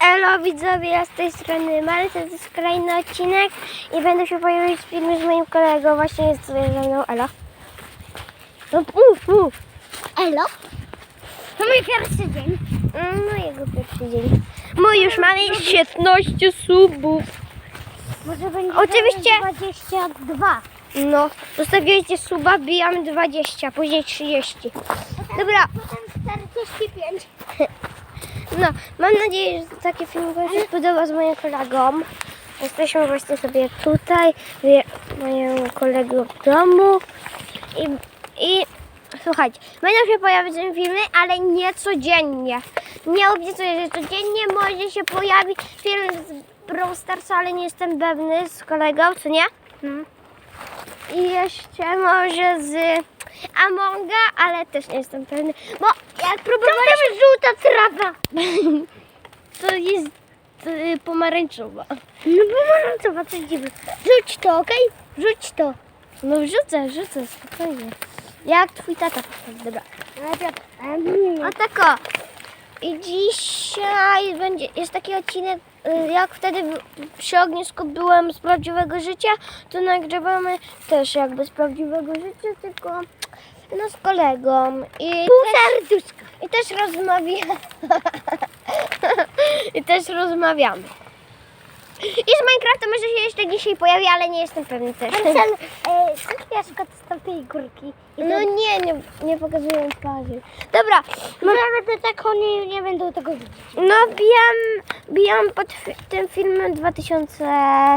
Elo widzowie, ja z tej strony Marta, to jest kolejny odcinek i będę się pojawiać w filmie z moim kolegą, właśnie jest tutaj ze mną Elo. No, uf, uf. Elo? To mój pierwszy dzień. Mm, No jego pierwszy dzień. Mój już mamy 15 subów. Może będzie Oczywiście. teraz 22. No, zostawiajcie suba, bijamy 20, później 30. Dobra, Potem 45. no, mam nadzieję, że taki film Wam się z moim kolegą. Jesteśmy właśnie sobie tutaj, w moim kolegą w domu i, i słuchajcie, będą się pojawiać filmy, ale nie codziennie. Nie obiecuję, że codziennie może się pojawi film z Brawl Starsa, ale nie jestem pewny z kolegą, co nie? Hmm. I jeszcze może z Amonga, ale też nie jestem pewny, bo jak próbowaliśmy... żółta trawa. To jest y, pomarańczowa. No pomarańczowa, coś dziwne. Rzuć to, okej? Rzuć to. No wrzucę, wrzucę, spokojnie. Jak twój tata dobra. Najpierw. O tako. I dzisiaj będzie, jest taki odcinek, jak wtedy przy ognisku byłem z prawdziwego życia, to nagrywamy też jakby z prawdziwego życia, tylko no z kolegą. I też. I też rozmawiamy. I też rozmawiamy. I z Minecrafta może się jeszcze dzisiaj pojawi, ale nie jestem pewny też. Marcel, I No to- nie, nie, nie pokazuję twarzy. Dobra, No nawet tak oni nie będą tego widzieć. no bijam, bijam pod tym filmem 2000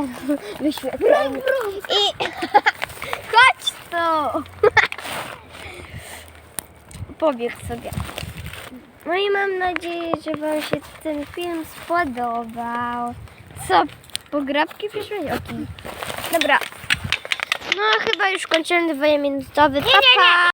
wyświetleń. I chodź tu! Powiedz sobie. No i mam nadzieję, że Wam się ten film spodobał. Co? Pograbki przyszły? Okej. Dobra. No chyba już kończymy 2 minutowy. Pa, pa.